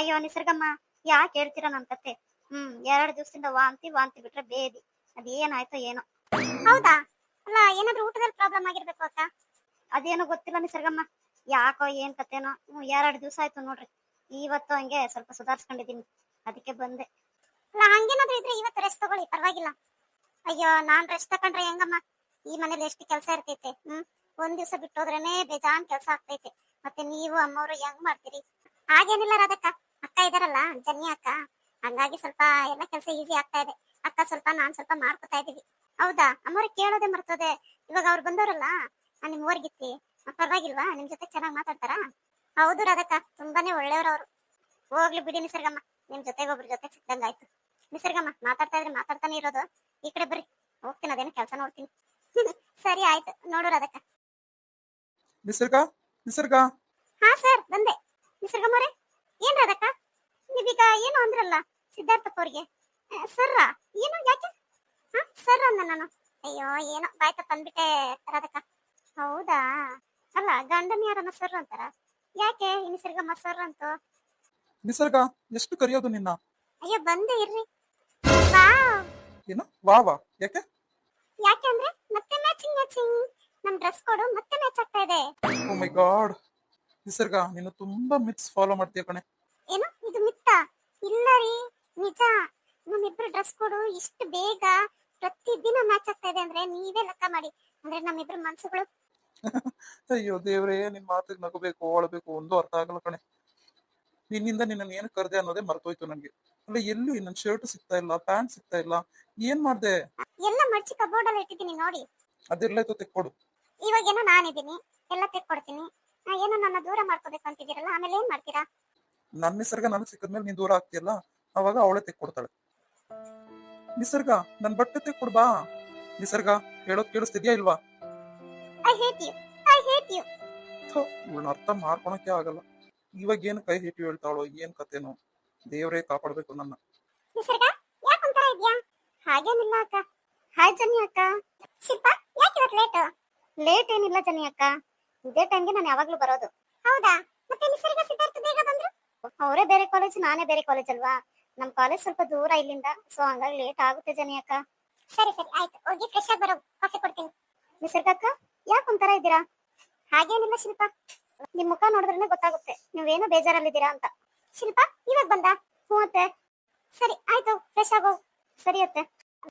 ಅಯ್ಯೋ, ನಿಸರ್ಗಮ್ಮ, ಯಾಕೆ ಹೇಳ್ತೀರ ನನ್ ಕತೆ? ಹ್ಮ್, ಎರಡು ದಿವಸದಿಂದ ವಾಂತಿ ವಾಂತಿ ಬಿಟ್ರೆ ಬೇದಿ. ಅದೇನಾಯ್ತೋ ಏನೋ. ಹೌದಾ? ಅಲ್ಲ, ಏನಾದ್ರೂ ಊಟದಲ್ಲಿ ಪ್ರಾಬ್ಲಮ್ ಆಗಿರ್ಬೇಕು ಅಕ್ಕ? ಅದೇನೋ ಗೊತ್ತಿಲ್ಲ ನಿಸರ್ಗಮ್ಮ. ಯಾಕೋ, ಏನ್ ಕತೆನೋ. ಹ್ಮ್, ಎರಡು ದಿವಸ ಆಯ್ತು ನೋಡ್ರಿ. ಇವತ್ತು ಹಂಗೆ ಸ್ವಲ್ಪ ಸುಧಾರಿಸ್ಕೊಂಡಿದೀನಿ ಅದಕ್ಕೆ ಬಂದೆ. ಅಲ್ಲ, ಹಂಗೇನಾದ್ರೂ ಇದ್ರೆ ಇವತ್ತು ರೆಸ್ಟ್ ತಗೊಳ್ಳಿ, ಪರವಾಗಿಲ್ಲ. ಅಯ್ಯೋ, ನಾನ್ ರೆಸ್ಟ್ ತಕೊಂಡ್ರೆ ಹೆಂಗಮ್ಮ? ಈ ಮನೇಲಿ ಎಷ್ಟು ಕೆಲಸ ಇರ್ತೈತೆ, ಹ್ಮ್? ಒಂದ್ ದಿವಸ ಬಿಟ್ಟೋದ್ರೇನೆ ಬೇಜಾನ್ ಕೆಲಸ ಆಗ್ತೈತೆ. ಮತ್ತೆ ನೀವು ಅಮ್ಮವ್ರು ಹೆಂಗ್ ಮಾಡ್ತೀರಿ? ಹಾಗೇನಿಲ್ಲ ರಾಧಕ್ಕ. ಅಕ್ಕ ಇದಾರಲ್ಲ ಜನ್ನಿ ಅಕ್ಕ. ಹಂಗಾಗಿ ಸ್ವಲ್ಪ ಎಲ್ಲ ಕೆಲಸ ಈಸಿ ಆಗ್ತಾ ಇದೆ. ಅಕ್ಕ ಸ್ವಲ್ಪ ನಾನ್ ಸ್ವಲ್ಪ ಮಾಡ್ಕೊತಾ ಇದೀವಿ ಹೌದಾ? ಅಮ್ಮವ್ರಿಗೆ ಕೇಳೋದೆ ಮರ್ತದೆ. ಇವಾಗ ಅವ್ರು ಬಂದವರಲ್ಲ ನಿಮ್ ಊರ್ಗಿತ್ತಿ. ಪರವಾಗಿಲ್ವಾ? ನಿಮ್ ಜೊತೆ ಚೆನ್ನಾಗಿ ಮಾತಾಡ್ತಾರಾ? ಹೌದು ರಾಧಕ್ಕ ತುಂಬಾನೇ ಒಳ್ಳೆಯವರು ಅವ್ರು. ಹೋಗ್ಲಿ ಬಿಡಿ ನಿಸರ್ಗಮ್ಮ. ನಿಮ್ ಜೊತೆ ಒಬ್ರ ಜೊತೆ ಸಿಕ್ಕಂಗಾಯ್ತು ನಿಸರ್ಗಮ್ಮ ಮಾತಾಡ್ತಾ ಇದ್ರೆ ಮಾತಾಡ್ತಾನೆ ಇರೋದು. ಈ ಕಡೆ ಬರ್ರಿ. ಹೋಗ್ತೀನಿ ಅದೇನೋ ಕೆಲಸ ನೋಡ್ತೀನಿ. ಸರಿ ಆಯ್ತು. ನೋಡು ರಾಧಕ್ಕ. ನಿಸರ್ಗ ನಿಸರ್ಗ. ಹಾ ಸರ್ ಬಂದೆ. ನಿಸರ್ಗಮ್ಮವ್ರೆ? ಏನ್ ರಾಧಕ್ಕ ನೀವೀಗ ಏನು ಅಂದ್ರಲ್ಲ ಸಿದ್ಧಾರ್ಥಪ್ಪ ಅವ್ರಿಗೆ? ಸರ್ರ? ಏನು ಯಾಕೆ? ಹಾ ಸರ್ ಅಂದ ನಾನು. ಅಯ್ಯೋ ಏನೋ ಬಾಯ್ತಪ್ಪ ಅಂದ್ಬಿಟ್ಟೆ ರಾಧಕ್ಕ ಹೌದಾ? ಅಲ್ಲ ಗಂಡನ ಯಾರನ್ನ ಸರ್ ಅಂತಾರ? ಯಾಕೆ ಈ ನಿಸರ್ಗಮ್ಮ ಸರ್ ಅಂತ? ನಿಸರ್ಗ ಎಷ್ಟು ಕರೆಯೋದು ನಿನ್ನ? ಅಯ್ಯೋ ಬಂದೆ ಇರ್ರಿ. ವಾವ್ ಏನು? ವಾ ವಾ. ಯಾಕೆ? ಅಂದ್ರೆ ಮತ್ತೆ ಮ್ಯಾಚಿಂಗ್ ಮ್ಯಾಚಿಂಗ್ ನಮ್ ಡ್ರೆಸ್ ಕೊಡು ಮತ್ತೆ ಮ್ಯಾಚ್ ಆಗ್ತಾ ಇದೆ. ಓ ಮೈ ಗಾಡ್ ನಿಸರ್ಗ ನೀನು ತುಂಬಾ ಮಿತ್ಸ್ ಫಾಲೋ ಮಾಡ್ತೀಯ ಕಣೆ. ಏನು ಇದು ಮಿತ್ತ ಇಲ್ಲ ರೀ ನಿಜ. ನಮ್ಮಿಬ್ರು ಡ್ರೆಸ್ ಕೊಡು ಇಷ್ಟು ಬೇಗ ಪ್ರತಿದಿನ ಮ್ಯಾಚ್ ಆಗ್ತಾ ಇದೆ ಅಂದ್ರೆ ನೀವೇ ಲೆಕ್ಕ ಮಾಡಿ. ಅಂದ್ರೆ ನಮ್ಮಿಬ್ರು ಮನ್ಸುಗಳು. ಅಯ್ಯೋ ದೇವ್ರೇ ನಿನ್ ಮಾತಿಗೆ ನಗಬೇಕು ಅಳಬೇಕು ಒಂದು ಅರ್ಥ ಆಗಲ್ಲ ಕಣೆ. ನಿನ್ನಿಂದ ನಿನ್ನ ಏನು ಕರೆದೆ ಅನ್ನೋದೇ ಮರ್ತೋಯ್ತು ನನ್ಗೆ ಅಲ್ಲ ಎಲ್ಲೂ ನನ್ ಶರ್ಟ್ ಸಿಗ್ತಾ ಇಲ್ಲ ಪ್ಯಾಂಟ್ ಸಿಗ್ತಾ ಇಲ್ಲ. ಏನ್ ಮಾಡ್ದೆ? ಎಲ್ಲ ಮಡ್ಚಿ ಕಬೋರ್ಡ್ ಅಲ್ಲಿ ಇಟ್ಟಿದ್ದೀನಿ ನೋಡಿ. ಅದೆಲ್ಲೈತೋ ತೆಕ್ಕೊಡು. ಇವಾಗ ಏನೋ ನಾನಿದ್ದೀನಿ ಎಲ್ಲ ತೆಕ್ಕೊಡ್ತೀನಿ. ಏನೋ ನನ್ನ ದೂರ ಮಾಡ್ಕೋಬೇಕು ಅಂತಿದ್ದೀರಲ್ಲ ಆಮೇಲೆ ಏನ್ ಮಾಡ್ತೀರಾ? ನನ್ನ ನಿಸರ್ಗ ನನಗ್ ಸಿಕ್ಕದ್ಮೇಲೆ ನೀನ್ ದೂರ ಆಗ್ತಿಯಲ್ಲ ಅವಾಗ ಅವಳೆ ತೆಕ್ಕೊಡ್ತಾಳೆ. ನಿಸರ್ಗ ನನ್ ಬಟ್ಟೆ ತೆಕ್ಕೊಡ್ಬಾ ನಿಸರ್ಗ ಹೇಳೋದ್ ಕೇಳಿಸ್ತಿದ್ಯಾ ಇಲ್ವಾ? I hate you I hate you ಇವಳನ್ನ ಅರ್ಥ ಮಾಡ್ಕೊಳಕ್ಕೆ ಆಗಲ್ಲ. ಇವಾಗ ಏನ್ ಕೈ ಹಿಟ್ಟು ಹೇಳ್ತಾಳೋ ಏನ್ ಕತೆನೋ ದೇವರೇ ಕಾಪಾಡ್ಬೇಕು ನನ್ನ. ನಿಸರ್ಗ ಯಾಕೆ ಒಂಥರ ಇದ್ಯಾ? ಹಾಗೇನಿಲ್ಲ ಅಕ್ಕ. ಹಾಯ್ ಜನಿ ಅಕ್ಕ. ಶಿಲ್ಪ ಯಾಕೆ ಇವತ್ತು ಲೇಟ್ ಲೇಟ್ ಏನಿಲ್ಲ ಜನಿ ಅಕ್ಕ. ಇದೇ ಟೈಮ್ಗೆ ನಾನು ಯಾವಾಗ್ಲೂ ಬರೋದು. ಹೌದಾ? ಮತ್ತೆ ನಿಸರ್ಗ ಸಿದ್ಧಾರ್ಥ ಬೇಗ ಬಂದ್ರು? ಅವರೇ ಬೇರೆ ಕಾಲೇಜ್ ನಾನೇ ಬೇರೆ ಕಾಲೇಜ್ ಅಲ್ವಾ? ನಮ್ ಕಾಲೇಜ್ ಸ್ವಲ್ಪ ದೂರ ಇಲ್ಲಿಂದ ಸೊ ಹಂಗಾಗಿ ಲೇಟ್ ಆಗುತ್ತೆ ಜನಿ ಅಕ್ಕ. ಸರಿ ಸರಿ ಆಯ್ತು. ಹೋಗಿ ಫ್ರೆಶ್ ಆಗಿ ಬರೋ ಕಾಫಿ ಕೊಡ್ತೀನಿ. ನಿಸರ್ಗ ಅಕ್ಕ ಯಾಕೆ ಒಂಥರ ಇದ್ದೀರಾ? ಹಾಗೇನಿಲ್ಲ ಶಿಲ್ಪ. ನಿಮ್ ಮುಖ ನೋಡಿದ್ರೆ ಗೊತ್ತಾಗುತ್ತೆ. ನೀವೇನೋ ಬೇಜಾರಲ್ಲಿದ್ದೀರಾ ಅಂತ. ಶಿಲ್ಪ ಇವಾಗ ಬಂದ? ಹ್ಞೂ ಅತ್ತೆ. ಸರಿ ಆಯ್ತು ಫ್ರೆಶ್ ಆಗೋ. ಸರಿ ಅತ್ತೆ.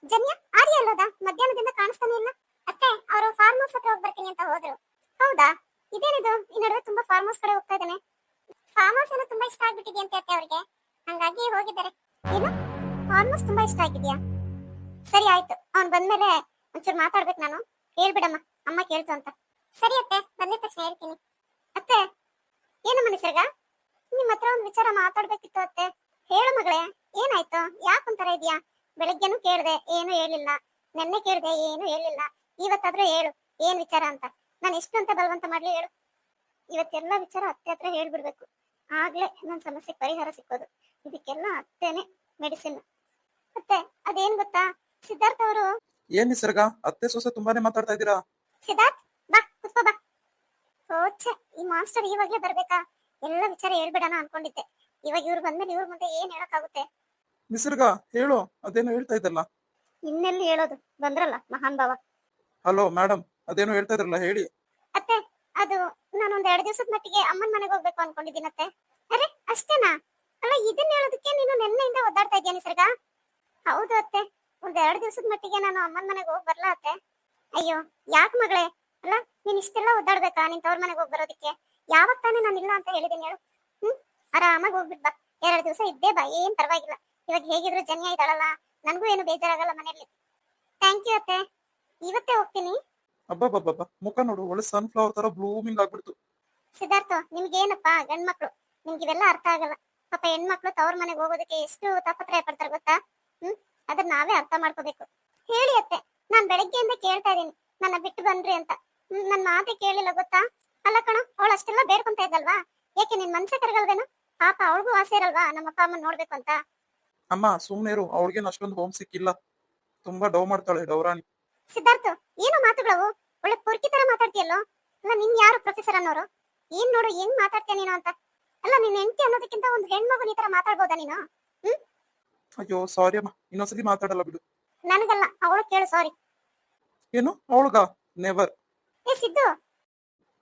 ಜನ್ಯ ಆರ್ಯ ಅಲ್ಲೋದ ಮಧ್ಯಾಹ್ನದಿಂದ ಕಾಣಿಸ್ತಾನೆ ಇಲ್ಲ. ಅತ್ತೆ ಅವರು ಫಾರ್ಮ್ ಹೌಸ್ ಹತ್ರ ಹೋಗಿ ಬರ್ತೀನಿ ಅಂತ ಹೋದ್ರು. ಹೌದಾ? ಇದೇನಿದು? ಈ ನಡುವೆ ತುಂಬಾ ಫಾರ್ಮ್ ಹೌಸ್ ಕಡೆ ಹೋಗ್ತಾ ಇದ್ದಾನೆ. ಫಾರ್ಮ್ ಹೌಸ್ ಏನೋ ತುಂಬಾ ಇಷ್ಟ ಆಗ್ಬಿಟ್ಟಿದೆ ಅತ್ತೆ ಅವ್ರಿಗೆ? ಹಂಗಾಗಿ ಹೋಗಿದ್ದಾರೆ. ಏನು? ಫಾರ್ಮ್ ಹೌಸ್ ತುಂಬಾ ಇಷ್ಟ ಆಗಿದ್ಯಾ? ಸರಿ ಆಯ್ತು. ಅವ್ನ್ ಬಂದ್ಮೇಲೆ ಒಂಚೂರು ಮಾತಾಡ್ಬೇಕು ನಾನು. ಹೇಳ್ಬಿಡಮ್ಮ. ಅಮ್ಮ ಕೇಳ್ತು ಅಂತ. ಸರಿ ಅತ್ತೆ ಬಂದಿದ ತಕ್ಷಣ ಹೇಳ್ತೀನಿ. ಅತ್ತೆ, ಏನು ನಿಸರ್ಗ ನಿಮ್ ಹತ್ರ ಒಂದ್ ವಿಚಾರ ಮಾತಾಡ್ಬೇಕಿತ್ತು ಅತ್ತೆ. ಹೇಳು ಮಗಳೇ, ಏನಾಯ್ತು? ಯಾಕೊಂತರ ಇದೆಯಾ? ಬೆಳಗ್ಗೆನೂ ಕೇಳಿದೆ, ಏನು ಹೇಳಿಲ್ಲ. ನೆನ್ನೆ ಕೇಳಿದೆ, ಏನು ಹೇಳಿಲ್ಲ. ಇವತ್ತಾದ್ರೂ ಹೇಳು. ಏನ್ ವಿಚಾರ ಅಂತ. ನಾನು ಎಷ್ಟು ಅಂತ ಬಲವಂತ ಮಾಡ್ಲಿ ಹೇಳು. ಇವತ್ತೆಲ್ಲ ವಿಚಾರ ಅತ್ತೆ ಹತ್ರ ಹೇಳ್ಬಿಡ್ಬೇಕು. ಆಗ್ಲೇ ನನ್ನ ಸಮಸ್ಯೆ ಪರಿಹಾರ ಸಿಕ್ಕೋದು. ಇದಕ್ಕೆಲ್ಲ ಅತ್ತೆನೆ ಮೆಡಿಸಿನ್ ಮತ್ತೆ ಅದೇನ್ ಗೊತ್ತಾ? ಸಿದ್ಧಾರ್ಥ ಅವರು ಏನ್ ನಿಸರ್ಗ? ಅತ್ತೆ ಸೊಸೆ ತುಂಬಾನೇ ಮಾತಾಡ್ತಾ ಇದ್ದೀರಾ? ಸಿದ್ಧಾರ್ಥ್ ಬಾ ಕುತ್ಕೋ ಬಾ. ಓಚೆ ಈ ಮಾಸ್ಟರ್ ಇವಾಗ್ಲೇ ಬರ್ಬೇಕಾ? ಎಲ್ಲ ವಿಚಾರ ಹೇಳ್ಬಿಡಣ ಅನ್ಕೊಂಡಿದ್ದೆ. ಇವಾಗ ಇವ್ರು ಬಂದ್ಮೇಲೆ ಇವ್ರ ಮುಂದೆ ಏನ್ ಹೇಳಕ್ಕಾಗುತ್ತೆ? ನಿಸರ್ಗ ಹೇಳು. ಅದೇನೋ ಹೇಳ್ತಾ ಇದ್ದಲ್ಲ. ಇನ್ನೆಲ್ಲಿ ಹೇಳೋದು? ಬಂದ್ರಲ್ಲ ಮಹಾನ್ ಭಾವ. ಹಲೋ ಮೇಡಮ್ ಅದೇನೋ ಹೇಳ್ತಾ ಇದ್ರಲ್ಲ ಹೇಳಿ. ಅತ್ತೆ, ಅದು ನಾನು ಒಂದ್ ಎರಡು ದಿವಸದ ಮಟ್ಟಿಗೆ ಅಮ್ಮನ ಮನೆಗೆ ಹೋಗ್ಬೇಕು ಅನ್ಕೊಂಡಿದ್ದೀನತ್ತೆ. ಅರೆ, ಅಷ್ಟೇನಾ? ಅಲ್ಲ ಇದನ್ನ ಹೇಳೋದಕ್ಕೆ ನೀನು ನೆನ್ನೆಯಿಂದ ಒದ್ದಾಡ್ತಾ ಇದೀಯ ನಿಸರ್ಗ? ಹೌದು ಅತ್ತೆ, ಒಂದ್ ಎರಡು ದಿವಸದ ಮಟ್ಟಿಗೆ ನಾನು ಅಮ್ಮನ ಮನೆಗೆ ಹೋಗ್ ಬರ್ಲಾ ಅತ್ತೆ. ಅಯ್ಯೋ, ಯಾಕ್ ಮಗಳೇ? ಅಲ್ಲ, ನೀನ್ ಇಷ್ಟೆಲ್ಲ ಒದ್ದಾಡ್ಬೇಕಾ ನಿನ್ ತವ್ರ ಮನೆಗೆ ಹೋಗ್ ಬರೋದಕ್ಕೆ? ಯಾವಾಗ ತಾನೇ ನಾನು ಇಲ್ಲ ಅಂತ ಹೇಳಿದೀನಿ ಹೇಳು. ಹ್ಮ್, ಆರಾಮಾಗಿ ಹೋಗ್ಬಿಟ್ ಬಾ. ಎರಡು ದಿವಸ ಇದ್ದೇ ಬಾ, ಏನ್ ಪರವಾಗಿಲ್ಲ. ಇವಾಗ ಹೇಗಿದ್ರು ಜನ್ಯ ಇದ್ದಾಳಲ್ಲ, ನನಗೂ ಏನು ಬೇಜಾರಾಗಲ್ಲ ಮನೆಯಲ್ಲಿ. ಥ್ಯಾಂಕ್ ಯು ಅತ್ತೆ. ಇವತ್ತೇ ಹೋಗ್ತೀನಿ. ಅಬ್ಬಬ್ಬಬ್ಬ ಮುಖ ನೋಡು ಒಳ್ಳೆ ಸನ್ಫ್ಲವರ್ ತರ ಬ್ಲೂಮಿಂಗ್ ಆಗ್ಬಿಡ್ತು. ಸಿದ್ಧಾರ್ಥ ನಿಮ್ಗೇನಪ್ಪ ಗಂಡ್ಮಕ್ಳು? ನಿಮ್ಗೆ ಇವೆಲ್ಲ ಅರ್ಥ ಆಗಲ್ಲ. ಪಾಪ ಹೆಣ್ಮಕ್ಳು ತವ್ರ ಮನೆಗೆ ಹೋಗೋದಕ್ಕೆ ಎಷ್ಟು ತಾಪತ್ರಯ ಪಡ್ತಾರೆ ಗೊತ್ತಾ? ಹ್ಮ್? ಅದನ್ನ ನಾವೇ ಅರ್ಥ ಮಾಡ್ಕೋಬೇಕು. ಹೇಳಿ ಅತ್ತೆ ನಾನ್ ಬೆಳಗ್ಗೆಯಿಂದ ಕೇಳ್ತಾ ಇದೀನಿ ನನ್ನ ಬಿಟ್ಟು ಬನ್ರಿ ಅಂತ. ಹ್ಮ್, ನನ್ ಮಾತೆ ಕೇಳಿಲ್ಲ ಗೊತ್ತಾ? ಅಲ್ಲ ಕಣ ಅವಳು ಅಷ್ಟೆಲ್ಲ ಬೇಡ್ಕೊಂತ ಇದ್ದಲ್ವಾ? ಯಾಕೆ ನಿನ್ ಮನ್ಸೆ ಕರಗಲ್ವೇನು? ಪಾಪ ಅವಳಿಗೂ ಆಸೆ ಇರಲ್ವಾ ನಮ್ಮ ಅಪ್ಪ ಅಮ್ಮ ನೋಡ್ಬೇಕು ಅಂತ? ಅಮ್ಮ ಸುಮ್ನೆ ಇರು. ಅವಳಿಗೇನು ಅಷ್ಟೊಂದು ಹೋಮ್ ಸಿಕ್ಕಿಲ್ಲ ತುಂಬಾ ಡವ್ ಮಾಡ್ತಾಳೆ ಡೌರಾಣಿ. ಸಿದ್ಧಾರ್ಥ ಏನು ಮಾತುಗಳವು? ಒಳ್ಳೆ ಪೊರ್ಕಿ ತರ ಮಾತಾಡ್ತೀಯಲ್ಲೋ? ಅಲ್ಲ ನಿನ್ ಯಾರು ಪ್ರೊಫೆಸರ್ ಅನ್ನೋರು? ಏನ್ ನೋಡು ಹೆಂಗ್ ಮಾತಾಡ್ತೀಯ ನೀನು ಅಂತ? ಅಲ್ಲ ನಿನ್ ಹೆಂಡತಿ ಅನ್ನೋದಕ್ಕಿಂತ ಒಂದು ಹೆಣ್ಮಗು ಈ ತರ ಮಾತಾಡ್ಬೋದಾ ನೀನು? ಅಯ್ಯೋ ಸಾರಿ ಅಮ್ಮ. ಇನ್ನೊಂದ್ಸತಿ ಮಾತಾಡಲ್ಲ ಬಿಡು. ನನಗಲ್ಲ ಅವಳು ಕೇಳು ಸಾರಿ ಏನು? ಅವಳಗ? ನೆವರ್ ಏ ಸಿದ್ದು!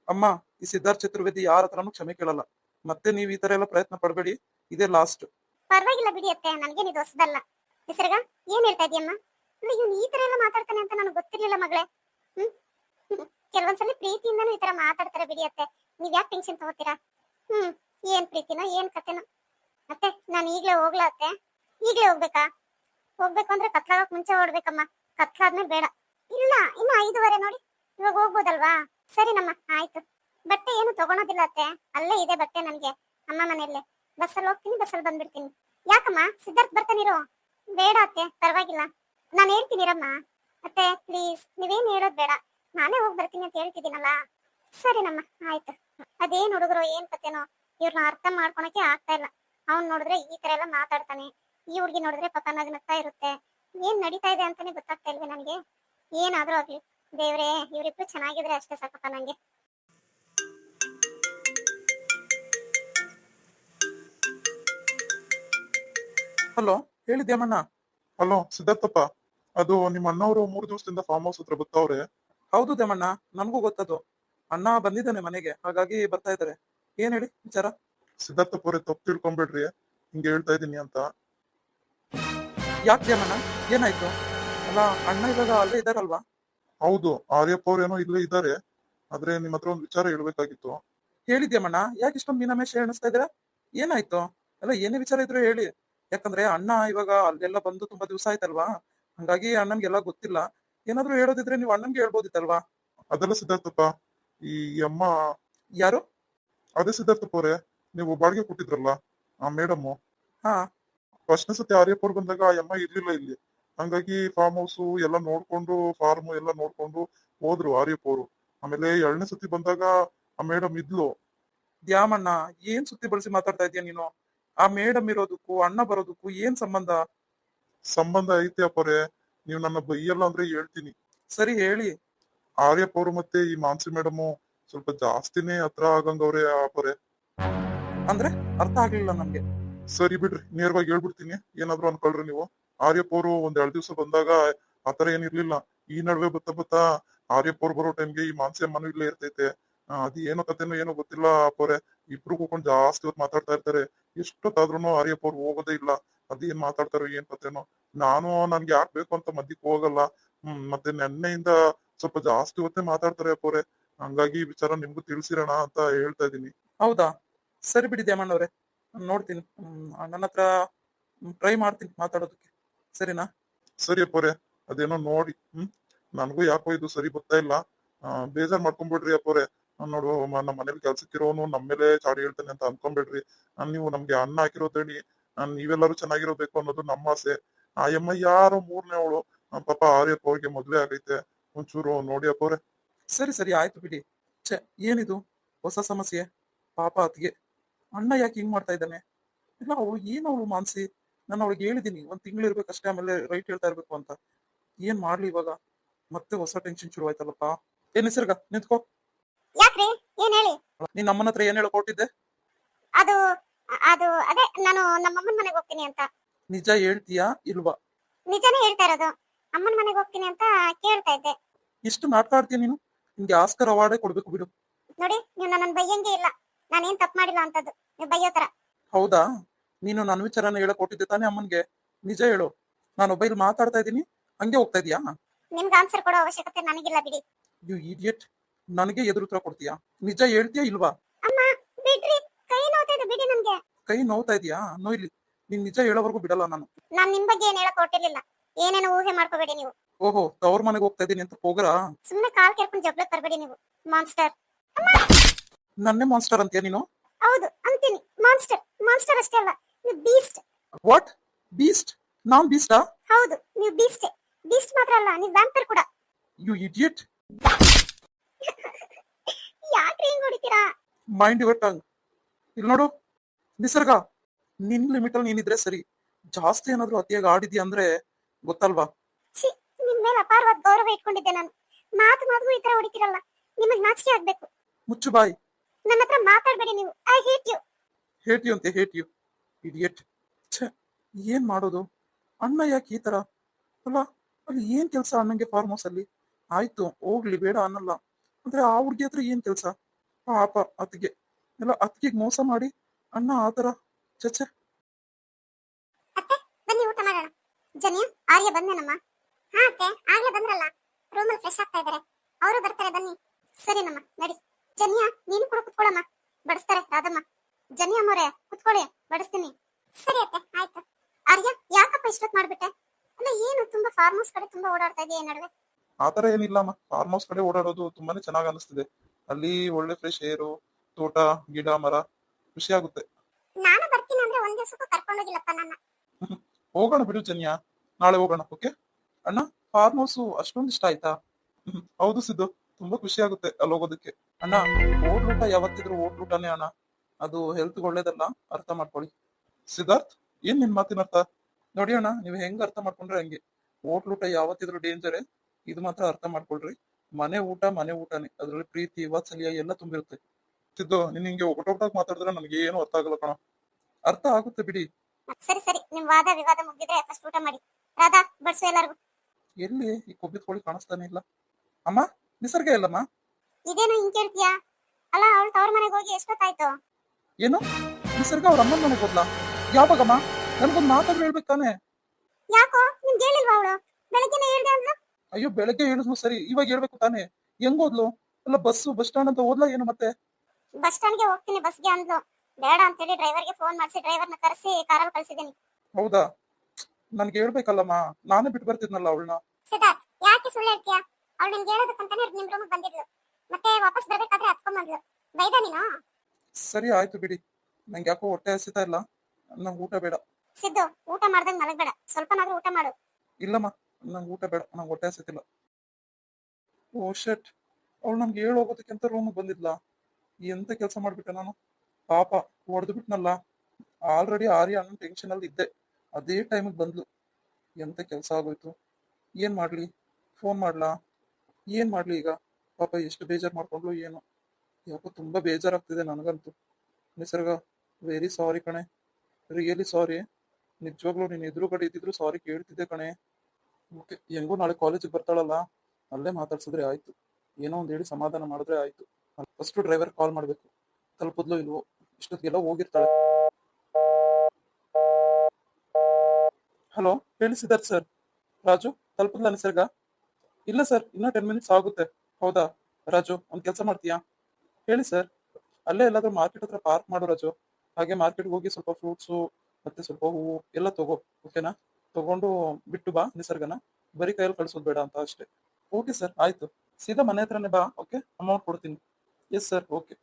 ಅಮ್ಮ ಈ ಸಿದ್ಧಾರ್ಥ ಚತುರ್ವೇದಿ ಯಾರ ಹತ್ರನೂ ಕ್ಷಮೆ ಕೇಳಲ್ಲ. ಮತ್ತೆ ನೀವು ಈ ತರ ಎಲ್ಲ ಪ್ರಯತ್ನ ಪಡಬೇಡಿ. ಇದೇ ಲಾಸ್ಟ್ ಪರವಾಗಿಲ್ಲ ಬಿಡಿ ಅತ್ತೆ ನನಗೇನಿದು ಹೊಸದಲ್ಲ. ಹೆಸರಗ ಏನ್ ಹೇಳ್ತಾ ಇದೀಯಮ್ಮ? ಇವ್ನು ಈ ತರ ಎಲ್ಲ ಮಾತಾಡ್ತಾನೆ ಅಂತ ನನಗೆ ಗೊತ್ತಿರ್ಲಿಲ್ಲ ಮಗಳೇ. ಹ್ಮ್. ಕೆಲವೊಂದ್ಸಲಿ ಪ್ರೀತಿಯಿಂದನೂ ಈ ತರ ಮಾತಾಡ್ತಾರೆ ಬಿಡಿ ಅತ್ತೆ. ನೀವ್ ಯಾಕೆ ಟೆನ್ಷನ್ ತಗೋತೀರಾ? ಹ್ಮ್. ಏನ್ ಪ್ರೀತಿನೋ, ಏನ್ ಕತೆನೋ ಅತ್ತೆ, ನಾನು ಈಗ್ಲೇ ಹೋಗ್ಲಾ ಅತ್ತೆ? ಈಗ್ಲೇ ಹೋಗ್ಬೇಕಾ? ಹೋಗ್ಬೇಕು ಅಂದ್ರೆ ಕತ್ಲಾಗಕ್ ಮುಂಚೆ ಓಡ್ಬೇಕಮ್ಮ. ಕತ್ಲಾದ್ಮೇಲೆ ಬೇಡ. ಇಲ್ಲ, ಇನ್ನು ಐದುವರೆ ನೋಡಿ. ಇವಾಗ ಹೋಗ್ಬೋದಲ್ವಾ? ಸರಿನಮ್ಮ ಆಯ್ತು. ಬಟ್ಟೆ ಏನು ತಗೊಳೋದಿಲ್ಲ ಅತ್ತೆ. ಅಲ್ಲೇ ಇದೆ ಬಟ್ಟೆ ನನ್ಗೆ. ಅಮ್ಮ ಮನೆಯಲ್ಲೇ. ಬಸ್ಸಲ್ಲಿ ಹೋಗ್ತೀನಿ, ಬಸ್ಸಲ್ಲಿ ಬಂದ್ಬಿಡ್ತೀನಿ. ಯಾಕಮ್ಮ? ಸಿದ್ಧಾರ್ಥ್ ಬರ್ತಾನಿರೋ ಬೇಡ ಅತ್ತೆ, ಪರವಾಗಿಲ್ಲ. ನಾನು ಹೇಳ್ತೀನಿ ರಮ್ಮ. ಅತ್ತೆ ಪ್ಲೀಸ್ ನೀವೇನ್ ಹೇಳೋದು ಬೇಡ. ನಾನೇ ಹೋಗಿ ಬರ್ತೀನಿ ಅಂತ ಹೇಳ್ತಿದ್ದೀನಲ್ಲ. ಸರಿನಮ್ಮ ಆಯ್ತು. ಅದೇನ್ ಹುಡುಗರು, ಏನ್ ಕತೆನೋ ಇವ್ರನ್ನ ಅರ್ಥ ಮಾಡ್ಕೊಳಕ್ಕೆ ಆಗ್ತಾ ಇಲ್ಲ. ಅವ್ನ್ ನೋಡಿದ್ರೆ ಈ ತರ ಎಲ್ಲ ಮಾತಾಡ್ತಾನೆ. ಈ ಹುಡುಗಿ ನೋಡಿದ್ರೆ ಪಾಪ ನಗ್ನಗ್ತಾ ಇರುತ್ತೆ. ಏನ್ ನಡೀತಾ ಇದೆ ಅಂತಾನೆ ಗೊತ್ತಾಗ್ತಾ ಇಲ್ವೇ ನನಗೆ? ಏನಾದ್ರೂ ಆಗ್ಲಿ. ದೇವ್ರೆ, ಇವ್ರಿಬ್ರು ಚೆನ್ನಾಗಿದ್ರೆ ಅಷ್ಟೇ ಸಾಕಪ್ಪ ನಂಗೆ. ಹಲೋ ಹೇಳಿದ್ಯಾಮಣ್ಣ ಹಲೋ ಸಿದ್ಧಾರ್ಥಪ್ಪ. ಅದು ನಿಮ್ಮ ಅಣ್ಣವರು ಮೂರು ದಿವಸದಿಂದ ಫಾರ್ಮ್ ಹೌಸ್ ಹತ್ರ ಬರ್ತಾವ್ರೆ ಹೌದು ದೇಮಣ್ಣ ನಮಗೂ ಗೊತ್ತದು. ಅಣ್ಣ ಬಂದಿದ್ದಾನೆ ಮನೆಗೆ ಹಾಗಾಗಿ ಬರ್ತಾ ಇದ್ದಾರೆ. ಏನ್ ಹೇಳಿ ವಿಚಾರ? ಸಿದ್ಧಾರ್ಥ ಪೂರೆ ತಪ್ಪು ತಿಳ್ಕೊಂಬೇಡ್ರಿ ಹಿಂಗೆ ಹೇಳ್ತಾ ಇದ್ದೀನಿ ಅಂತ. ಯಾಕೆ ದೇಮಣ್ಣ ಏನಾಯ್ತು? ಅಲ್ಲ ಅಣ್ಣ ಇವಾಗ ಅಲ್ಲೇ ಇದಾರಲ್ವಾ ಹೌದು ಆರ್ಯಪ್ಪ ಅವ್ರೇನೋ ಇಲ್ಲೇ ಇದ್ದಾರೆ ಆದ್ರೆ ನಿಮ್ ಹತ್ರ ಒಂದು ವಿಚಾರ ಹೇಳ್ಬೇಕಾಗಿತ್ತು. ಹೇಳಿದ್ಯಮ್ಮಣ್ಣ ಯಾಕೆ ಇಷ್ಟೊಂದು ಮೀನಮೇಶ ಎಣಿಸ್ತಾ ಇದ್ದೀರಾ? ಏನಾಯ್ತು? ಅಲ್ಲ ಏನೇ ವಿಚಾರ ಇದ್ರು ಹೇಳಿ. ಯಾಕಂದ್ರೆ ಅಣ್ಣ ಇವಾಗ ಅಲ್ಲೆಲ್ಲ ಬಂದು ತುಂಬಾ ದಿವಸ ಆಯ್ತಲ್ವಾ? ಹಂಗಾಗಿ ಅಣ್ಣನ್ಗೆಲ್ಲ ಗೊತ್ತಿಲ್ಲ. ಏನಾದ್ರು ಹೇಳೋದಿದ್ರೆ ನೀವು ಅಣ್ಣನ್ಗೆ ಹೇಳ್ಬೋದಿತ್ತಲ್ವಾ? ಅದೆಲ್ಲ ಸಿದ್ಧಾರ್ಥಪ್ಪ ಈ ಅಮ್ಮ ಯಾರು? ಅದೇ ಸಿದ್ಧಾರ್ಥಪ್ಪ ಅವರೇ ನೀವು ಬಾಡಿಗೆ ಕೊಟ್ಟಿದ್ರಲ್ಲ ಆ ಮೇಡಮ್. ಹಾ. ಫಸ್ಟ್ ಸತಿ ಆರ್ಯಪ್ಪ ಬಂದಾಗ ಆ ಅಮ್ಮ ಇರ್ಲಿಲ್ಲ ಇಲ್ಲಿ. ಹಂಗಾಗಿ ಫಾರ್ಮ್ ಹೌಸ್ ಎಲ್ಲ ನೋಡ್ಕೊಂಡು ಫಾರ್ಮ್ ಎಲ್ಲ ನೋಡ್ಕೊಂಡು ಹೋದ್ರು ಆರ್ಯಪ್ಪ ಅವರು ಆಮೇಲೆ ಎರಡನೇ ಸತಿ ಬಂದಾಗ ಆ ಮೇಡಮ್ ಇದ್ಲು. ದ್ಯಾಮಣ್ಣ ಏನ್ ಸುತ್ತಿ ಬಳಸಿ ಮಾತಾಡ್ತಾ ಇದೀಯ ನೀನು? ಆ ಮೇಡಮ್ ಇರೋದಕ್ಕೂ ಅಣ್ಣ ಬರೋದಕ್ಕೂ ಏನ್ ಸಂಬಂಧ? ಸಂಬಂಧ ಐತೆ ಅಪ್ಪರೇ ನೀವು ನನ್ನ ಬೈಯಲ್ಲ ಅಂದ್ರೆ ಹೇಳ್ತೀನಿ. ಸರಿ ಹೇಳಿ. ಆರ್ಯಪ್ಪ ಅವರು ಮತ್ತೆ ಈ ಮಾನ್ಸಿ ಮೇಡಮ್ ಸ್ವಲ್ಪ ಜಾಸ್ತಿನೇ ಹತ್ರ ಆಗಂಗವ್ರೆ ಅಪ್ಪರೇ. ಅಂದ್ರೆ ಅರ್ಥ ಆಗ್ಲಿಲ್ಲ ನಮ್ಗೆ. ಸರಿ ಬಿಡ್ರಿ ನೇರವಾಗಿ ಹೇಳ್ಬಿಡ್ತೀನಿ. ಏನಾದ್ರು ಅನ್ಕೊಳ್ರಿ ನೀವು. ಆರ್ಯಪ್ಪ ಅವರು ಒಂದ್ ಎರಡ್ ದಿವಸ ಬಂದಾಗ ಆತರ ಏನಿರ್ಲಿಲ್ಲ ಈ ನಡುವೆ ಬತ್ತ ಬತ್ತಾ ಆರ್ಯಪ್ಪ ಅವ್ರು ಬರೋ ಟೈಮ್ಗೆ ಈ ಮಾನ್ಸಿ ಅಮ್ಮನೂ ಇಲ್ಲೇ ಇರ್ತೈತೆ. ಅದು ಏನೋ ಕಥೆನೋ ಏನೋ ಗೊತ್ತಿಲ್ಲ ಅಪ್ಪರೆ. ಇಬ್ರು ಕೂಕೊಂಡು ಜಾಸ್ತಿ ಹೊತ್ತು ಮಾತಾಡ್ತಾ ಇರ್ತಾರೆ. ಎಷ್ಟೊತ್ತಾದ್ರೂ ಆರ್ಯಪ್ಪ ಅವ್ರು ಹೋಗೋದೇ ಇಲ್ಲ. ಅದೇನ್ ಮಾತಾಡ್ತಾರೋ ಏನ್ ಕತೆನೋ ನಾನು ನನ್ಗೆ ಯಾಕೆ ಬೇಕು ಅಂತ ಮಧ್ಯಕ್ಕೆ ಹೋಗಲ್ಲ. ಹ್ಮ್ ಮತ್ತೆ ನೆನ್ನೆಯಿಂದ ಸ್ವಲ್ಪ ಜಾಸ್ತಿ ಹೊತ್ತೇ ಮಾತಾಡ್ತಾರೆ ಅಪ್ಪವ್ರೆ. ಹಂಗಾಗಿ ಈ ವಿಚಾರ ನಿಮ್ಗೂ ತಿಳಿಸಿರೋಣ ಅಂತ ಹೇಳ್ತಾ ಇದೀನಿ ಹೌದಾ? ಸರಿ ಬಿಡಿ ದ್ಯಾಮಣ್ಣವ್ರೆ ನೋಡ್ತೀನಿ. ನನ್ನತ್ರ ಅಣ್ಣನ ಹತ್ರ ಟ್ರೈ ಮಾಡ್ತೀನಿ ಮಾತಾಡೋದಕ್ಕೆ. ಸರಿನಾ? ಸರಿ ಅಪ್ಪವ್ರೆ. ಅದೇನೋ ನೋಡಿ. ಹ್ಮ್ ನನಗೂ ಯಾಕೋ ಇದು ಸರಿ ಬರ್ತಾ ಇಲ್ಲ. ಬೇಜಾರ್ ಮಾಡ್ಕೊಂಬಿಡ್ರಿ ಅಪ್ಪವ್ರೆ. ನೋಡು ನಮ್ಮ ಮನೇಲಿ ಕೆಲ್ಸಕ್ಕಿರೋನು ನಮ್ಮ ಮೇಲೆ ಚಾಡಿ ಹೇಳ್ತಾನೆ ಅಂತ ಅನ್ಕೊಂಬೇಡ್ರಿ ನೀವು ನಮ್ಗೆ ಅನ್ನ ಹಾಕಿರೋದೇಳಿ ನೀವೆಲ್ಲರೂ ಚೆನ್ನಾಗಿರೋಬೇಕು ಅನ್ನೋದು ನಮ್ಮ ಆಸೆ. ಆ ಯಮ್ಮ ಯಾರೋ ಮೂರನೇ ಅವಳು. ಪಾಪ ಆರ್ಯಪ್ಪ ಅವ್ರಿಗೆ ಮದ್ವೆ ಆಗೈತೆ. ಒಂಚೂರು ನೋಡಿ ಅಪ್ಪವ್ರೆ. ಸರಿ ಸರಿ ಆಯ್ತು ಬಿಡಿ. ಛೆ ಏನಿದು? ಹೊಸ ಸಮಸ್ಯೆ. ಪಾಪ ಅತ್ಗೆ ಅಣ್ಣ ಯಾಕೆ ಹಿಂಗ್ ಮಾಡ್ತಾ ಇದ್ದಾನೆ? ಇಲ್ಲ ಅವಳು ಏನ್ ಅವಳು ಮಾನ್ಸಿ? ನಾನು ಅವಳಿಗೆ ಹೇಳಿದೀನಿ ಒಂದ್ ತಿಂಗಳು ಇರ್ಬೇಕಷ್ಟೇ ಆಮೇಲೆ ರೈಟ್ ಹೇಳ್ತಾ ಇರ್ಬೇಕು ಅಂತ. ಏನ್ ಮಾಡ್ಲಿ ಇವಾಗ? ಮತ್ತೆ ಹೊಸ ಟೆನ್ಷನ್ ಶುರು ಆಯ್ತಲ್ಲಪ್ಪ. ಏನ್ ನಿಸರ್ಗ ನಿಂತ್ಕೋ. ಯಾಕ್ರಿ? ಏನ್ ಹೇಳಿ? ನೀನ್ ಅಮ್ಮನ ಹತ್ರ ಏನ್ ಹೇಳ್ಕೊಟ್ಟಿದ್ದೆ ಅದು ಅದು ಅದೇ ನಾನು ನಮ್ಮಮ್ಮನ ಮನೆಗೆ ಹೋಗ್ತೀನಿ ಅಂತ. ನಿಜ ಹೇಳ್ತೀಯಾ ಇಲ್ವಾ? ನಿಜನೇ ಹೇಳ್ತಾ ಇರೋದು. ಅಮ್ಮನ ಮನೆಗೆ ಹೋಗ್ತೀನಿ ಅಂತ ಕೇಳ್ತಾ ಇದ್ದೆ. ಇಷ್ಟು ಮಾತಾಡ್ತೀಯ ನೀನು? ನಿಮಗೆ ಆಸ್ಕರ್ ಅವಾರ್ಡೇ ಕೊಡ್ಬೇಕು ಬಿಡು. ನೋಡಿ ನೀವು ನನ್ನ ಬೈಯಂಗೆ ಇಲ್ಲ. ನಾನೇನ್ ತಪ್ಪು ಮಾಡಿಲ್ಲ ಅಂತದ್ದು. ನೀವು ಬೈಯೋ ತರ ಹೌದಾ? ನೀನು ನನ್ನ ವಿಚಾರನ ಹೇಳ ಕೊಟ್ಟಿದ್ದೆ ತಾನೇ ಅಮ್ಮನ್ಗೆ. ನಿಜ ಹೇಳು. ನಾನು ಒಬ್ಬ ಇಲ್ಲಿ ಮಾತಾಡ್ತಾ ಇದ್ದೀನಿ. ಹಂಗೆ ಹೋಗ್ತಾ ಇದೀಯಾ ನಿಮ್ಗೆ ಆನ್ಸರ್ ಕೊಡೋ ಅವಶ್ಯಕತೆ ನನಗಿಲ್ಲ ಬಿಡಿ. ಯು ಇಡಿಯಟ್ ನನಗೆ ಎದುರು ಉತ್ತರ ಕೊಡ್ತೀಯಾ? ನಿಜ ಹೇಳ್ತೀಯಾ ಇಲ್ವಾ? ಅಮ್ಮ ಬಿಡ್ರಿ. ಕೈ ನೋವ್ತಾ ಇದೆ ಬಿಡಿ ನನಗೆ. ಕೈ ನೋವ್ತಾ ಇದೀಯಾ? ನೋಯ್ಲಿ. ನೀನ್ ನಿಜ ಹೇಳೋವರೆಗೂ ಬಿಡಲ್ಲ ನಾನು. ನಾನ್ ನಿಮ್ ಬಗ್ಗೆ ಏನ್ ಹೇಳಕ್ ಹೊರಟಿರ್ಲಿಲ್ಲ. ಏನೇನೋ ಊಹೆ ಮಾಡ್ಕೋಬೇಡಿ ನೀವು. ಓಹೋ ತವ್ರ ಮನೆಗೆ ಹೋಗ್ತಾ ಇದೀನಿ ಅಂತ ಹೋಗ್ರಾ ಸುಮ್ನೆ ಕಾಲ್ ಕೇಳ್ಕೊಂಡು ಜಬ್ಲಕ್ ತರ್ಬೇಡಿ ನೀವು ಮಾನ್ಸ್ಟರ್. ನನ್ನೇ ಮಾನ್ಸ್ಟರ್ ಅಂತೀಯ ನೀನು? ಹೌದು ಅಂತೀನಿ. ಮಾನ್ಸ್ಟರ್ ಮಾನ್ಸ್ಟರ್ ಅಷ್ಟೇ ಅಲ್ಲ ನೀವು ಬೀಸ್ಟ್. What beast? ನಾನ್ ಬೀಸ್ಟಾ? ಹೌದು ನೀವು ಬೀಸ್ಟ್. ಬೀಸ್ಟ್ ಮಾತ್ರ ಅಲ್ಲ ನೀವು ವ್ಯಾಂಪರ್ ಕೂಡ. ಯು ಇಡಿಯಟ್ ಯಾಕೆ ಹಿಂಗ್ ಹೊಡಿತೀರಾ? ಮೈಂಡ್ ಯುವರ್ ಟಂಗ್ ಇಲ್ಲಿ ನೋಡು ನಿಸರ್ಗ. ನಿನ್ ಲಿಮಿಟ್ ಅಲ್ಲಿ ನೀನಿದ್ರೆ ಸರಿ. ಜಾಸ್ತಿ ಏನಾದ್ರೂ ಅತಿಯಾಗಿ ಆಡಿದ್ಯಾ ಅಂದ್ರೆ ಗೊತ್ತಲ್ವಾ? ನಿಮ್ ಮೇಲೆ ಅಪಾರವಾದ ಗೌರವ ಇಟ್ಕೊಂಡಿದ್ದೆ ನಾನು. ಮಾತು ಮಾತು ಈ ತರ ಹೊಡಿತಿರಲ್ಲ ನಿಮಗೆ ನಾಚಿಕೆ ಆಗ್ಬೇಕು. ಮುಚ್ಚು ಬಾಯ್. ನನ್ನ ಹತ್ರ ಮಾತಾಡ್ಬೇಡಿ ನೀವು. I hate you hate you ಅಂತೆ ಹೇಟ್ ಯು ಇಡಿಯಟ್ ಛೆ ಏನ್ ಮಾಡೋದು? ಅಣ್ಣ ಯಾಕೆ ಈ ತರ? ಅಲ್ಲ ಅಲ್ಲಿ ಏನ್ ಕೆಲಸ ಅಣ್ಣಂಗೆ ಫಾರ್ಮ್ ಹೌಸ್ ಅಲ್ಲಿ? ಆಯ್ತು ಹೋಗ್ಲಿ ಬೇಡ ಅನ್ನಲ್ಲ. ಅಂದ್ರೆ ಆ ಹುಡ್ಗಿ ಹತ್ರ ಏನ್ ಕೆಲಸ? ಪಾಪ ಅತ್ತಿಗೆ. ಎಲ್ಲ ಅತ್ತಿಗೆ ಮೋಸ ಮಾಡಿ ಅಣ್ಣ ಆತರ ಚಚ್ಚೆ ಅತ್ತೆ ಬನ್ನಿ ಊಟ ಮಾಡೋಣ. ಜನಿಯ ಆರ್ಯ ಬಂದೇನಮ್ಮ. ಹಾ ಅತ್ತೆ ಆಗ್ಲೇ ಬಂದ್ರಲ್ಲ. ರೂಮಲ್ಲಿ ಫ್ರೆಶ್ ಆಗ್ತಾ ಇದಾರೆ. ಅವರು ಬರ್ತಾರೆ ಬನ್ನಿ. ಸರಿನಮ್ಮ ನಡಿ. ಜನ್ಯ ನೀನು ಕೂಡ ಕುತ್ಕೊಳ್ಳಮ್ಮ. ಬಡಿಸ್ತಾರೆ ರಾಧಮ್ಮ. ಜನ್ಯ ಅಮ್ಮೋರೆ ಕುತ್ಕೊಳ್ಳಿ ಬಡಿಸ್ತೀನಿ. ಸರಿ ಅತ್ತೆ ಆಯ್ತು. ಆರ್ಯ ಯಾಕಪ್ಪ ಇಷ್ಟೊತ್ತು ಮಾಡ್ಬಿಟ್ಟೆ? ಅಲ್ಲ ಏನು ತುಂಬಾ ಫಾರ್ಮ್ ಹೌಸ್ ಕಡೆ ತುಂಬಾ ಓಡಾಡ್ತಾ ಇದೆಯಾ ನಡುವೆ? ಆತರ ಏನಿಲ್ಲಮ್ಮ ಫಾರ್ಮ್ ಹೌಸ್ ಕಡೆ ಓಡಾಡೋದು ತುಂಬಾನೇ ಚೆನ್ನಾಗಿ ಅನಿಸ್ತಿದೆ. ಅಲ್ಲಿ ಒಳ್ಳೆ ಫ್ರೆಶ್ ಏರು ತೋಟ ಗಿಡ ಮರ ಖುಷಿ ಆಗುತ್ತೆ. ನಾನು ಬರ್ತೀನಿ ಅಂದ್ರೆ ಒಂದ್ ದಿವಸಕ್ಕೂ ಕರ್ಕೊಂಡೋಗಿಲ್ಲಪ್ಪ ನನ್ನ. ಹೋಗೋಣ ಬಿಡು ಜನ್ಯ. ನಾಳೆ ಹೋಗೋಣ, ಓಕೆ? ಅಣ್ಣ ಫಾರ್ಮ್ ಹೌಸ್ ಅಷ್ಟೊಂದು ಇಷ್ಟ ಆಯ್ತಾ? ಹೌದು ಸಿದ್ದು, ತುಂಬಾ ಖುಷಿ ಆಗುತ್ತೆ ಅಲ್ಲಿ ಹೋಗೋದಕ್ಕೆ. ಅಣ್ಣ ಓಟ್ಲೂಟ ಯಾವತ್ತಿದ್ರು ಓಟ್ಲೂಟನೇ ಅಣ್ಣ. ಅದು ಹೆಲ್ತ್ ಒಳ್ಳೇದಲ್ಲ, ಅರ್ಥ ಮಾಡ್ಕೊಳ್ಳಿ. ಸಿದ್ಧಾರ್ಥ್, ಏನ್ ನಿನ್ ಮಾತಿನ ಅರ್ಥ? ನೋಡಿ ಅಣ್ಣ, ನೀವು ಹೆಂಗ್ ಅರ್ಥ ಮಾಡ್ಕೊಂಡ್ರೆ ಹಂಗೆ. ಓಟ್ಲೂಟ ಯಾವತ್ತಿದ್ರು ಡೇಂಜರೇ ಇದು ಮಾತ್ರ ಅರ್ಥ ಮಾಡ್ಕೊಳ್ರಿ. ಮನೆ ಊಟ ಮನೆ ಊಟನೇ. ಅದ್ರಲ್ಲಿ ಪ್ರೀತಿ, ವಾತ್ಸಲ್ಯ ಎಲ್ಲ ತುಂಬಿರುತ್ತೆ. ಸಿದ್ದು ನೀನ್ ಹಿಂಗೆ ಒಗಟೊಗಟಾಗಿ ಮಾತಾಡಿದ್ರೆ ನನಗೆ ಏನು ಅರ್ಥ ಆಗಲ್ಲ ಕಣ. ಅರ್ಥ ಆಗುತ್ತೆ ಬಿಡಿ. ಸರಿ ಸರಿ. ನಿಮ್ ವಾದ ವಿವಾದ ಮುಗಿದ್ರೆ ಫಸ್ಟ್ ಊಟ ಮಾಡಿ. ರಾಧಾ ಬಡ್ಸು ಎಲ್ಲರಿಗೂ. ಎಲ್ಲಿ? ಈ ಕೊಬ್ಬಿದ ಕೋಳಿ ಕಾಣಿಸ್ತಾನೆ ಇಲ್ಲ. ಅಮ್ಮ ನಿಸರ್ಗ ಇಲ್ಲಮ್ಮ ಇದೇನು ಹಿಂಗ್ ಕೇಳ್ತೀಯಾ? ಅಲ್ಲ ಅವಳು ತವ್ರ ಮನೆಗೆ ಹೋಗಿ ಎಷ್ಟೊತ್ತಾಯ್ತು? ಏನು? ನಿಸರ್ಗ ಅವ್ರ ಅಮ್ಮನ ಮನೆಗೆ ಹೋದ್ಲಾ? ಯಾವಾಗಮ್ಮ? ನನ್ಗೊಂದ್ ಮಾತಾಡ್ ಹೇಳ್ಬೇಕು ತಾನೆ? ಯಾಕೋ? ನಿಮ್ಗೆ ಹೇಳಿಲ್ವಾ ಅವಳು? ಬೆಳಗ್ಗೆ ಹೇಳ್ದೆ ಅಂದ್ಲು? ಅಯ್ಯೋ ಬೆಳಗ್ಗೆ ಹೇಳಿದ್ನು ಸರಿ. ಇವಾಗ ಹೇಳ್ಬೇಕು ತಾನೆ? ಹೆಂಗ್ ಹೋದ್ಲು ಅಲ್ಲ ಬಸ್ಸು ಬಸ್ ಸ್ಟಾಂಡ್ ಅಂತ ಹೋದ್ಲಾ ಏನು ಮತ್ತೆ? ಬಸ್ ಸ್ಟ್ಯಾಂಡ್ಗೆ ಹೋಗ್ತೀನಿ ಬಸ್ಗೆ ಅಂದ್ಲು. ಬೇಡ ಅಂತೇಳಿ ಡ್ರೈವರ್ಗೆ ಫೋನ್ ಮಾಡಿಸಿ ಡ್ರೈವರ್ನ ಕರೆಸಿ ಕಾರಲ್ಲಿ ಕಳ್ಸಿದ್ದೀನಿ. ಹೌದಾ? ನನ್ಗೆ ಹೇಳ್ಬೇಕಲ್ಲಮ್ಮ ನಾನೇ ಬಿಟ್ಟು ಬರ್ತಿದ್ನಲ್ಲ ಅವಳನ್ನ. ಸಿದ್ಧಾರ್ಥ್ ಯಾಕೆ ಸುಳ್ಳು ಹೇಳ್ತೀಯಾ? ಅವಳು ನಿಮ್ಗೆ ಹೇಳೋದಕ್ಕಂತಾನೆ ನಿಮ್ ರೂಮಿಗೆ ಬಂದಿದ್ಲು. ಮತ್ತೆ ವಾಪಸ್ ಬರ್ಬೇಕಾದ್ರೆ ಹತ್ಕೊಂಬಂದ್ಲು. ಬೈದ ನೀನು? ಸರಿ ಆಯ್ತು ಬಿಡಿ. ನಂಗೆ ಯಾಕೋ ಹೊಟ್ಟೆ ಹಸಿತಾ ಇಲ್ಲ. ನಂಗೆ ಊಟ ಬೇಡ. ಸಿದ್ದು ಊಟ ಮಾಡ್ದಂಗ್ ಸ್ವಲ್ಪ ಸ್ವಲ್ಪನಾದ್ರೂ ಊಟ ಮಾಡು. ಇಲ್ಲಮ್ಮ ನಂಗೆ ಊಟ ಬೇಡ. ನಂಗೆ ಹೊಟ್ಟೆ ಹಸಿತಿಲ್ಲ. ಓ ಶೆಟ್ ಅವಳು ನಮ್ಗೆ ಹೇಳೋಗೋದಕ್ಕೆ ಹೋಗೋದಕ್ಕಿಂತ ರೂಮಿಗೆ ಬಂದಿದ್ಲಾ? ಎಂತ ಕೆಲಸ ಮಾಡ್ಬಿಟ್ಟೆ ನಾನು? ಪಾಪ, ಹೊಡೆದು ಬಿಟ್ನಲ್ಲ. ಆಲ್ರೆಡಿ ಆರ್ಯ ಅನ್ನೋ ಟೆನ್ಷನ್ ಅಲ್ಲಿ ಇದ್ದೆ. ಅದೇ ಟೈಮಿಗೆ ಬಂದ್ಲು. ಎಂತ ಕೆಲಸ ಆಗೋಯ್ತು? ಏನ್ ಮಾಡ್ಲಿ? ಫೋನ್ ಮಾಡ್ಲಾ? ಏನ್ ಮಾಡ್ಲಿ ಈಗ? ಪಾಪ ಎಷ್ಟು ಬೇಜಾರ್ ಮಾಡ್ಕೊಂಡ್ಲು ಏನು. ಯಾಕೋ ತುಂಬಾ ಬೇಜಾರಾಗ್ತಿದೆ ನನಗಂತೂ. ನಿಸರ್ಗ ವೆರಿ ಸಾರಿ ಕಣೆ. ರಿಯಲಿ ಸಾರಿ ನಿಜವಾಗ್ಲೂ ನೀನ್ ಎದುರುಗಡೆ ಇದ್ದಿದ್ರು ಸಾರಿ ಕೇಳ್ತಿದ್ದೆ ಕಣೆ. ಓಕೆ, ಹೆಂಗೋ ನಾಳೆ ಕಾಲೇಜಿಗೆ ಬರ್ತಾಳಲ್ಲ. ಅಲ್ಲೇ ಮಾತಾಡ್ಸಿದ್ರೆ ಆಯ್ತು. ಏನೋ ಒಂದ್ ಹೇಳಿ ಸಮಾಧಾನ ಮಾಡಿದ್ರೆ ಆಯ್ತು. ಫಸ್ಟ್ ಡ್ರೈವರ್ ಕಾಲ್ ಮಾಡ್ಬೇಕು. ತಲುಪದ್ಲು ಇಲ್ವೋ? ಇಷ್ಟೊತ್ತಿಗೆಲ್ಲ ಹೋಗಿರ್ತಾಳೆ. ಹಲೋ ಹೇಳಿ ಸಿದ್ಧಾರ್ಥ್ ಸರ್ ರಾಜು ತಲುಪದ್ಲ ನಿಸರ್ಗ ಇಲ್ಲ ಸರ್ ಇನ್ನೂ ಟೆನ್ ಮಿನಿಟ್ಸ್ ಆಗುತ್ತೆ. ಹೌದಾ? ರಾಜು, ಒಂದ್ ಕೆಲಸ ಮಾಡ್ತೀಯಾ? ಹೇಳಿ ಸರ್ ಅಲ್ಲೇ ಎಲ್ಲಾದ್ರೂ ಮಾರ್ಕೆಟ್ ಹತ್ರ ಪಾರ್ಕ್ ಮಾಡು ರಾಜು. ಹಾಗೆ ಮಾರ್ಕೆಟ್ಗೆ ಹೋಗಿ ಸ್ವಲ್ಪ ಫ್ರೂಟ್ಸು ಮತ್ತೆ ಸ್ವಲ್ಪ ಹೂವು ಎಲ್ಲ ತಗೋ ಓಕೆನಾ ತಗೊಂಡು ಬಿಟ್ಟು ಬಾ ನಿಸರ್ಗನ. ಬರೀ ಕೈಯಲ್ಲಿ ಕಳ್ಸೋದು ಬೇಡ ಅಂತ ಅಷ್ಟೇ. ಓಕೆ ಸರ್ ಆಯ್ತು. ಸೀದಾ ಮನೆ ಹತ್ರನೇ ಬಾ ಓಕೆ ಅಮೌಂಟ್ ಕೊಡ್ತೀನಿ. Yes sir okay